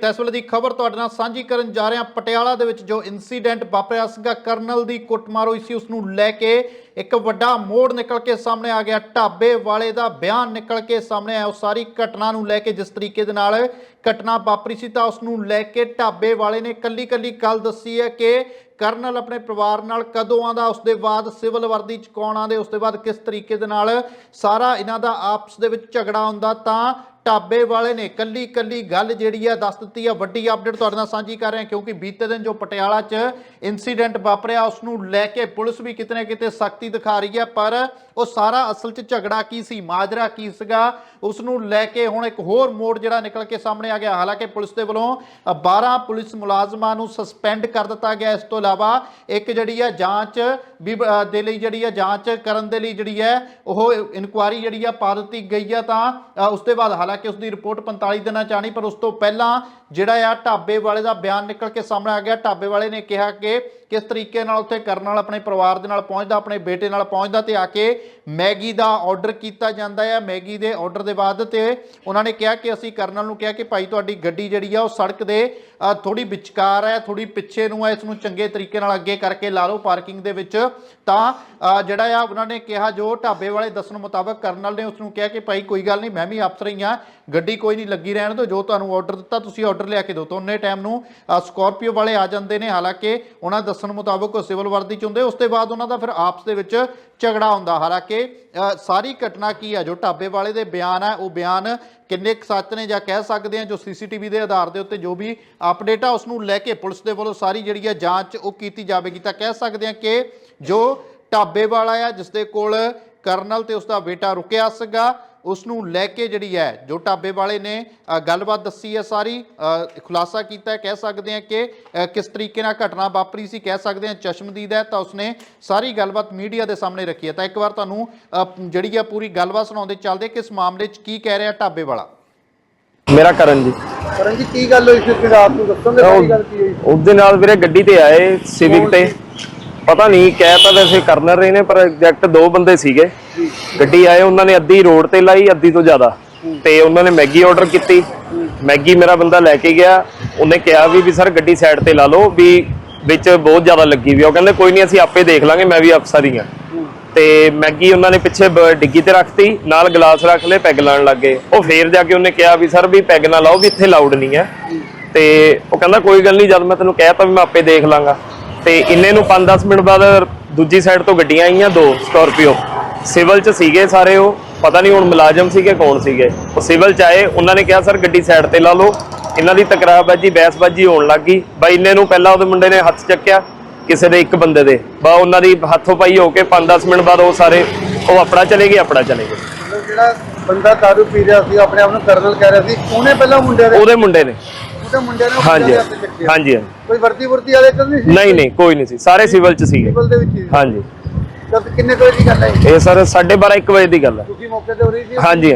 ਤਾਂ ਇਸ ਵੇਲੇ ਦੀ ਖਬਰ ਤੁਹਾਡੇ ਨਾਲ ਸਾਂਝੀ ਕਰਨ ਜਾ ਰਹੇ ਹਾਂ। ਪਟਿਆਲਾ ਦੇ ਵਿੱਚ ਜੋ ਇਨਸੀਡੈਂਟ ਵਾਪਰਿਆ ਸੀਗਾ, ਕਰਨਲ ਦੀ ਕੁੱਟਮਾਰ ਹੋਈ ਸੀ, ਉਸ ਨੂੰ ਲੈ ਕੇ ਇੱਕ ਵੱਡਾ ਮੋੜ ਨਿਕਲ ਕੇ ਸਾਹਮਣੇ ਆ ਗਿਆ। ਢਾਬੇ ਵਾਲੇ ਦਾ ਬਿਆਨ ਨਿਕਲ ਕੇ ਸਾਹਮਣੇ ਆਇਆ। ਉਹ ਸਾਰੀ ਘਟਨਾ ਨੂੰ ਲੈ ਕੇ ਜਿਸ ਤਰੀਕੇ ਦੇ ਨਾਲ ਘਟਨਾ ਵਾਪਰੀ ਸੀ, ਤਾਂ ਉਸ ਨੂੰ ਲੈ ਕੇ ਢਾਬੇ ਵਾਲੇ ਨੇ ਕੱਲੀ ਕੱਲੀ ਗੱਲ ਦੱਸੀ ਹੈ ਕਿ ਕਰਨਲ ਆਪਣੇ ਪਰਿਵਾਰ ਨਾਲ ਕਦੋਂ ਆਂਦਾ ਉਸ ਦੇ ਬਾਅਦ ਸਿਵਲ ਵਰਦੀ ਚ ਕੌਣ ਆਂਦੇ ਉਸ ਦੇ ਬਾਅਦ ਕਿਸ ਤਰੀਕੇ ਦੇ ਨਾਲ ਸਾਰਾ ਇਹਨਾਂ ਦਾ ਆਪਸ ਦੇ ਵਿੱਚ ਝਗੜਾ ਹੁੰਦਾ, ਤਾਂ ਢਾਬੇ ਵਾਲੇ ਨੇ ਕੱਲੀ ਕੱਲੀ ਗੱਲ ਜਿਹੜੀ ਆ ਦੱਸ ਦਿੱਤੀ ਆ। ਵੱਡੀ ਅਪਡੇਟ ਤੁਹਾਡੇ ਨਾਲ ਸਾਂਝੀ ਕਰ ਰਹੇ ਹਾਂ ਕਿਉਂਕਿ ਬੀਤੇ ਦਿਨ ਜੋ ਪਟਿਆਲਾ 'ਚ ਇਨਸੀਡੈਂਟ ਵਾਪਰਿਆ ਉਸ ਨੂੰ ਲੈ ਕੇ ਪੁਲਿਸ ਵੀ ਕਿਤੇ ਨਾ ਕਿਤੇ ਸਖਤੀ ਦਿਖਾ ਰਹੀ ਹੈ ਪਰ ਉਹ ਸਾਰਾ ਅਸਲ 'ਚ ਝਗੜਾ ਕੀ ਸੀ ਮਾਜਰਾ ਕੀ ਸੀਗਾ ਉਸ ਨੂੰ ਲੈ ਕੇ ਹੁਣ ਇੱਕ ਹੋਰ ਮੋੜ ਜਿਹੜਾ ਨਿਕਲ ਕੇ ਸਾਹਮਣੇ ਆ ਗਿਆ। ਹਾਲਾਂਕਿ ਪੁਲਿਸ ਦੇ ਵੱਲੋਂ ਅ, 12 ਪੁਲਿਸ ਮੁਲਾਜ਼ਮਾਂ ਨੂੰ ਸਸਪੈਂਡ ਕਰ ਦਿੱਤਾ ਗਿਆ। ਇਸ ਤੋਂ ਇਲਾਵਾ ਇੱਕ ਜਿਹੜੀ ਆ ਜਾਂਚ ਵੀ ਦੇ ਲਈ ਜਿਹੜੀ ਆ ਜਾਂਚ ਕਰਨ ਦੇ ਲਈ ਜਿਹੜੀ ਹੈ ਉਹ ਇਨਕੁਆਰੀ ਜਿਹੜੀ ਆ ਪਾ ਦਿੱਤੀ ਗਈ ਆ ਤਾਂ ਉਸ ਤੋਂ ਬਾਅਦ ਹਾਲਾਂਕਿ ਉਸ ਦੀ ਰਿਪੋਰਟ 45 ਦਿਨਾਂ ਚ ਆਣੀ ਪਰ ਉਸ ਤੋਂ ਪਹਿਲਾਂ ਜਿਹੜਾ ਆ ਢਾਬੇ ਵਾਲੇ ਦਾ ਬਿਆਨ ਨਿਕਲ ਕੇ ਸਾਹਮਣੇ ਆ ਗਿਆ। ਢਾਬੇ ਵਾਲੇ ਨੇ ਕਿਹਾ ਕਿ ਕਿਸ ਤਰੀਕੇ ਨਾਲ ਉੱਥੇ ਕਰਨ ਨਾਲ ਆਪਣੇ ਪਰਿਵਾਰ ਦੇ ਨਾਲ ਪਹੁੰਚਦਾ, ਆਪਣੇ ਬੇਟੇ ਨਾਲ ਪਹੁੰਚਦਾ ਤੇ ਆ ਕੇ ਮੈਗੀ ਦਾ ਆਰਡਰ ਕੀਤਾ ਜਾਂਦਾ ਹੈ ਮੈਗੀ ਦੇ ਆਰਡਰ ਦੇ ਬਾਅਦ ਤੇ ਉਹਨਾਂ ਨੇ ਕਿਹਾ ਕਿ ਅਸੀਂ ਕਰਨਲ ਨੂੰ ਕਿਹਾ ਕਿ ਭਾਈ ਤੁਹਾਡੀ ਗੱਡੀ ਜਿਹੜੀ ਆ ਉਹ ਸੜਕ ਦੇ ਥੋੜੀ ਵਿਚਕਾਰ ਹੈ ਥੋੜੀ ਪਿੱਛੇ ਨੂੰ ਹੈ, ਇਸ ਨੂੰ ਚੰਗੇ ਤਰੀਕੇ ਨਾਲ ਅੱਗੇ ਕਰਕੇ ਲਾ ਲਓ ਪਾਰਕਿੰਗ ਦੇ ਵਿੱਚ। ਤਾਂ ਜਿਹੜਾ ਆ ਉਹਨਾਂ ਨੇ ਕਿਹਾ ਜੋ ਢਾਬੇ ਵਾਲੇ ਦੱਸਣ ਮੁਤਾਬਕ ਕਰਨਲ ਨੇ ਉਸ ਨੂੰ ਕਿਹਾ ਕਿ ਭਾਈ ਕੋਈ ਗੱਲ ਨਹੀਂ, ਮੈਂ ਵੀ ਅਫਸਰ ਹੀ ਆ। ਗੱਡੀ ਕੋਈ ਨਹੀਂ ਲੱਗੀ ਰਹਿਣ ਦਿਓ ਜੋ ਤੁਹਾਨੂੰ ਆਰਡਰ ਦਿੱਤਾ ਤੁਸੀਂ ਆਰਡਰ ਲਿਆ ਕੇ ਦਿਓ। ਤਾਂ ਉਹਨੇ ਟਾਈਮ ਨੂੰ ਅ, ਸਕਾਰਪੀਓ ਵਾਲੇ ਆ ਜਾਂਦੇ ਨੇ ਹਾਲਾਂਕਿ ਉਹਨਾਂ ਦੱਸਣ ਮੁਤਾਬਕ ਸਿਵਲ ਵਰਦੀ ਚ ਹੁੰਦੇ ਉਸ ਤੋਂ ਬਾਅਦ ਉਹਨਾਂ ਦਾ ਫਿਰ ਆਪਸ ਦੇ ਵਿੱਚ ਝਗੜਾ ਹੁੰਦਾ। ਹਾਲਾਂਕਿ ਸਾਰੀ ਘਟਨਾ ਕੀ ਹੈ ਜੋ ਢਾਬੇ ਵਾਲੇ ਦੇ ਬਿਆਨ ਹੈ ਉਹ ਬਿਆਨ ਕਿੰਨੇ ਕੁ ਸੱਚ ਨੇ ਜਾਂ ਕਹਿ ਸਕਦੇ ਆ ਜੋ ਸੀਸੀਟੀਵੀ ਦੇ ਆਧਾਰ ਦੇ ਉੱਤੇ ਜੋ ਵੀ ਅਪਡੇਟ ਆ ਉਸ ਨੂੰ ਲੈ ਕੇ ਪੁਲਿਸ ਦੇ ਵੱਲੋਂ ਸਾਰੀ ਜਿਹੜੀ ਹੈ ਜਾਂਚ ਉਹ ਕੀਤੀ ਜਾਵੇਗੀ। ਤਾਂ ਕਹਿ ਸਕਦੇ ਆ ਕਿ ਜੋ ਢਾਬੇ ਵਾਲਾ ਆ ਜਿਸ ਦੇ ਕੋਲ ਕਰਨਲ ਤੇ ਉਸ ਦਾ ਬੇਟਾ ਰੁਕਿਆ ਸੀਗਾ ਉਸ ਨੂੰ ਲੈ ਕੇ ਜਿਹੜੀ ਹੈ ਜੋ ਢਾਬੇ ਵਾਲੇ ਨੇ ਗੱਲਬਾਤ ਦੱਸੀ ਹੈ ਸਾਰੀ ਖੁਲਾਸਾ ਕੀਤਾ ਹੈ ਕਹਿ ਸਕਦੇ ਆ ਕਿ ਕਿਸ ਤਰੀਕੇ ਨਾਲ ਘਟਨਾ ਵਾਪਰੀ ਸੀ ਕਹਿ ਸਕਦੇ ਆ ਚਸ਼ਮਦੀਦ ਹੈ ਤਾਂ ਉਸਨੇ ਸਾਰੀ ਗੱਲਬਾਤ ਮੀਡੀਆ ਦੇ ਸਾਹਮਣੇ ਰੱਖੀ ਹੈ। ਤਾਂ ਇੱਕ ਵਾਰ ਤੁਹਾਨੂੰ ਜਿਹੜੀ ਆ ਪੂਰੀ ਗੱਲਬਾਤ ਸੁਣਾਉਂਦੇ ਚੱਲਦੇ ਕਿ ਇਸ ਮਾਮਲੇ 'ਚ ਕੀ ਕਹਿ ਰਿਹਾ ਢਾਬੇ ਵਾਲਾ? ਮੇਰਾ ਕਰਨ ਜੀ ਕਰਨ ਜੀ ਕੀ ਗੱਲ ਹੋਈ ਸੀ? ਰਾਤ ਨੂੰ ਦੱਸੋਗੇ ਸਾਰੀ ਗੱਲ ਕੀ ਹੋਈ ਉਹਦੇ ਨਾਲ ਵੀਰੇ ਗੱਡੀ ਤੇ ਆਏ ਸਿਵਿਕ ਤੇ। ਪਤਾ ਨਹੀਂ ਕਹਿ ਤਾਂ ਵੈਸੇ ਕਰਨਰ ਰਹੇ ਨੇ, ਪਰ ਐਗਜ਼ੈਕਟ ਦੋ ਬੰਦੇ ਸੀਗੇ। ਗੱਡੀ ਆਏ, ਉਹਨਾਂ ਨੇ ਅੱਧੀ ਰੋਡ ਤੇ ਲਾਈ, ਅੱਧੀ ਤੋਂ ਜ਼ਿਆਦਾ। ਤੇ ਉਹਨਾਂ ਨੇ ਮੈਗੀ ਆਰਡਰ ਕੀਤੀ। ਮੈਗੀ ਮੇਰਾ ਬੰਦਾ ਲੈ ਕੇ ਗਿਆ। ਉਹਨੇ ਕਿਹਾ ਵੀ ਵੀ ਸਰ ਗੱਡੀ ਸਾਈਡ ਤੇ ਲਾ ਲਓ, ਵੀ ਵਿੱਚ ਬਹੁਤ ਜ਼ਿਆਦਾ ਲੱਗੀ ਵੀ ਉਹ ਕਹਿੰਦੇ, ਕੋਈ ਨਹੀਂ ਅਸੀਂ ਆਪੇ ਦੇਖ ਲਾਂਗੇ, ਮੈਂ ਵੀ ਅਫਸਰ ਹੀ ਆ ਤੇ ਮੈਗੀ ਉਹਨਾਂ ਨੇ ਪਿੱਛੇ ਡਿੱਗੀ ਤੇ ਰੱਖਤੀ, ਨਾਲ ਗਲਾਸ ਰੱਖ ਲਏ, ਪੈਗ ਲਾਉਣ ਲੱਗੇ ਉਹ ਫੇਰ ਜਾ ਕੇ ਉਹਨੇ ਕਿਹਾ ਵੀ, ਸਰ, ਵੀ ਪੈਗ ਨਾ ਲਾਓ, ਵੀ ਇੱਥੇ ਲਾਊਡ ਨਹੀਂ ਹੈ। ਤੇ ਉਹ ਕਹਿੰਦਾ, ਕੋਈ ਗੱਲ ਨਹੀਂ ਜਦ ਮੈਂ ਤੈਨੂੰ ਕਹਿਤਾ ਵੀ ਮੈਂ ਆਪੇ ਦੇਖ ਲਾਂਗਾ। ਤੇ ਇੰਨੇ ਨੂੰ 5-10 ਮਿੰਟ ਬਾਅਦ ਦੂਜੀ ਸਾਈਡ ਤੋਂ ਗੱਡੀਆਂ ਆਈਆਂ ਦੋ ਸਕਾਰਪੀਓ। ਸਿਵਲ ਚ ਸੀਗੇ ਸਾਰੇ ਉਹ ਪਤਾ ਨਹੀਂ ਹੁਣ ਮੁਲਾਜ਼ਮ ਸੀਗੇ ਕੌਣ ਸੀਗੇ। ਉਹ ਸਿਵਲ ਚ ਆਏ ਉਹਨਾਂ ਨੇ ਕਿਹਾ ਸਰ ਗੱਡੀ ਸਾਈਡ ਤੇ ਲਾ ਲਓ। ਇਹਨਾਂ ਦੀ ਤਕਰਾਰਬਾਜੀ ਬਹਿਸਬਾਜੀ ਹੋਣ ਲੱਗੀ ਬਾਈ ਇੰਨੇ ਨੂੰ ਪਹਿਲਾਂ ਉਹਦੇ ਮੁੰਡੇ ਨੇ ਹੱਥ ਚੱਕਿਆ ਕਿਸੇ ਦੇ ਇੱਕ ਬੰਦੇ ਦੇ। ਬਾ ਉਹਨਾਂ ਦੀ ਹੱਥੋਂ ਪਾਈ ਹੋ ਕੇ 5-10 ਮਿੰਟ ਬਾਅਦ ਉਹ ਸਾਰੇ ਉਹ ਆਪਣਾ ਚਲੇ ਗਏ ਆਪਣਾ ਚਲੇ ਗਏ। ਜਿਹੜਾ ਬੰਦਾ ਦਾਰੂ ਪੀ ਰਿਹਾ ਸੀ ਆਪਣੇ ਆਪ ਨੂੰ ਕਰਨਲ ਕਹਿ ਰਿਹਾ ਸੀ ਉਹਨੇ ਪਹਿਲਾਂ ਮੁੰਡੇ ਦੇ ਉਹਦੇ ਮੁੰਡੇ ਨੇ। ਉਹਦੇ ਮੁੰਡੇ ਨੇ ਉਹ ਹਾਂਜੀ। ਹਾਂਜੀ ਹਾਂਜੀ। ਕੋਈ ਵਰਦੀ ਵਰਦੀ ਵਾਲੇ ਤਾਂ ਨਹੀਂ ਸੀ? ਨਹੀਂ ਨਹੀਂ ਕੋਈ ਨਹੀਂ ਸੀ। ਸਾਰੇ ਸਿਵਲ ਚ ਸੀਗੇ। ਸਿਵਲ ਦੇ ਵਿੱਚ ਹੀ। ਸੀ। ਹਾਂਜੀ। ਤਾਂ ਕਿੰਨੇ ਕੋਈ ਦੀ ਗੱਲ ਹੈ ਇਹ? ਸਰ 12:30 1 ਵਜੇ ਦੀ ਗੱਲ ਹੈ। ਤੁਸੀਂ ਮੌਕੇ ਤੇ ਹੋ ਰਹੀ ਸੀ? ਹਾਂਜੀ।